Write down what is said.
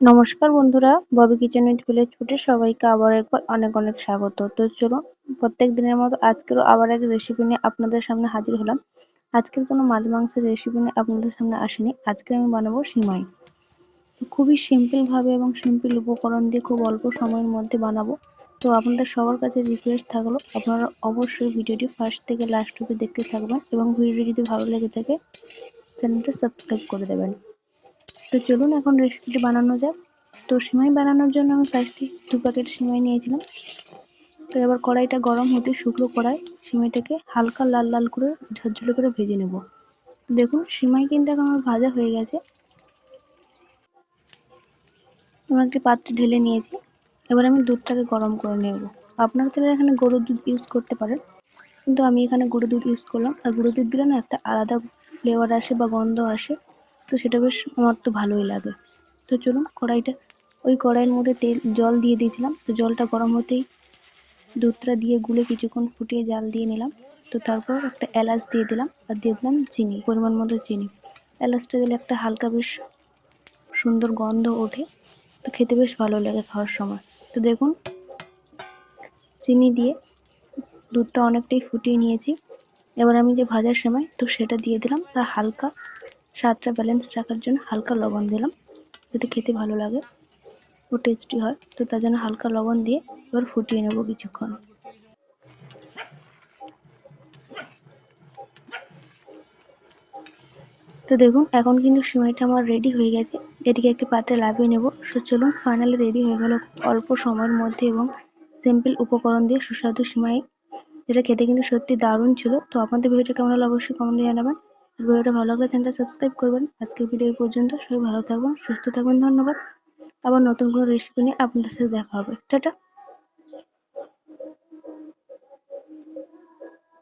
নমস্কার বন্ধুরা, Bobby kitchen with village ফুটে সবাইকে আবার একবার অনেক অনেক স্বাগত। তো চলুন, প্রত্যেক দিনের মতো আজকেরও আবার এক রেসিপি নিয়ে আপনাদের সামনে হাজির হলাম। আজকের কোনো মাছ মাংসের রেসিপি নিয়ে আপনাদের সামনে আসেনি। আজকে আমি বানাবো সিমাই। খুবই সিম্পলভাবে এবং সিম্পল উপকরণ দিয়ে খুব অল্প সময়ের মধ্যে বানাবো। তো আপনাদের সবার কাছে রিকোয়েস্ট থাকল, আপনারা অবশ্যই ভিডিওটি ফার্স্ট থেকে লাস্ট অব্দি দেখতে থাকবেন এবং ভিডিওটি যদি ভালো লেগে থাকে চ্যানেলটা সাবস্ক্রাইব করে দেবেন। তো চলুন এখন রেসিপিটি বানানো যাক। তো সিমাই বানানোর জন্য আমি ফার্স্টে দু প্যাকেট সিমাই নিয়েছিলাম। তো এবার কড়াইটা গরম হতে শুকনো কড়াই সিমাইটাকে হালকা লাল লাল করে ঝরঝরে করে ভেজে নেব। দেখুন, সিমাই কিন্তু এখন আমার ভাজা হয়ে গেছে। এবং একটি পাত্রে ঢেলে নিয়েছি। এবার আমি দুধটাকে গরম করে নেব। আপনারা চাইলে এখানে গরুর দুধ ইউজ করতে পারেন। কিন্তু আমি এখানে গরুর দুধ ইউজ করলাম। আর গরুর দুধ দিলে না একটা আলাদা ফ্লেভার আসে বা গন্ধ আসে। তো সেটা বেশ আমার তো ভালোই লাগে। তো চলুন কড়াইটা, ওই কড়াইয়ের মধ্যে তেল, জল দিয়ে দিয়েছিলাম। তো জলটা গরম হতেই দুধটা দিয়ে গুলে কিছুক্ষণ ফুটিয়ে জাল দিয়ে নিলাম। তো তারপর একটা এলাচ দিয়ে দিলাম আর দিয়ে দিলাম চিনি, পরিমাণ মতো চিনি। এলাচটা দিলে একটা হালকা বেশ সুন্দর গন্ধ ওঠে। তো খেতে বেশ ভালো লাগে খাওয়ার সময়। তো দেখুন, চিনি দিয়ে দুধটা অনেকটাই ফুটিয়ে নিয়েছি। এবার আমি যে ভাজার সময়, তো সেটা দিয়ে দিলাম আর হালকা স্বাদটা ব্যালেন্স রাখার জন্য হালকা লবণ দিলাম। যাতে খেতে ভালো লাগে ও টেস্টি হয়, তো তার জন্য হালকা লবণ দিয়ে এবার ফুটিয়ে নেব কিছুক্ষণ। তো দেখুন, এখন কিন্তু সিমাইটা আমার রেডি হয়ে গেছে। এটিকে একটি পাত্রে লাভিয়ে নেব। সো চলুন ফাইনালি রেডি হয়ে গেল অল্প সময়ের মধ্যে এবং সিম্পল উপকরণ দিয়ে সুস্বাদু সিমাই। যেটা খেতে কিন্তু সত্যি দারুণ ছিল। তো আপনাদের ভিডিওটা কেমন হলো অবশ্যই কমেন্টে জানাবেন। ভিডিওটা ভালো লাগলে চ্যানেলটা সাবস্ক্রাইব করবেন। আজকের ভিডিও পর্যন্ত। সবাই ভালো থাকবেন, সুস্থ থাকবেন, ধন্যবাদ। আবার নতুন কোনো রেসিপি নিয়ে আপনাদের সাথে দেখা হবে। টাটা।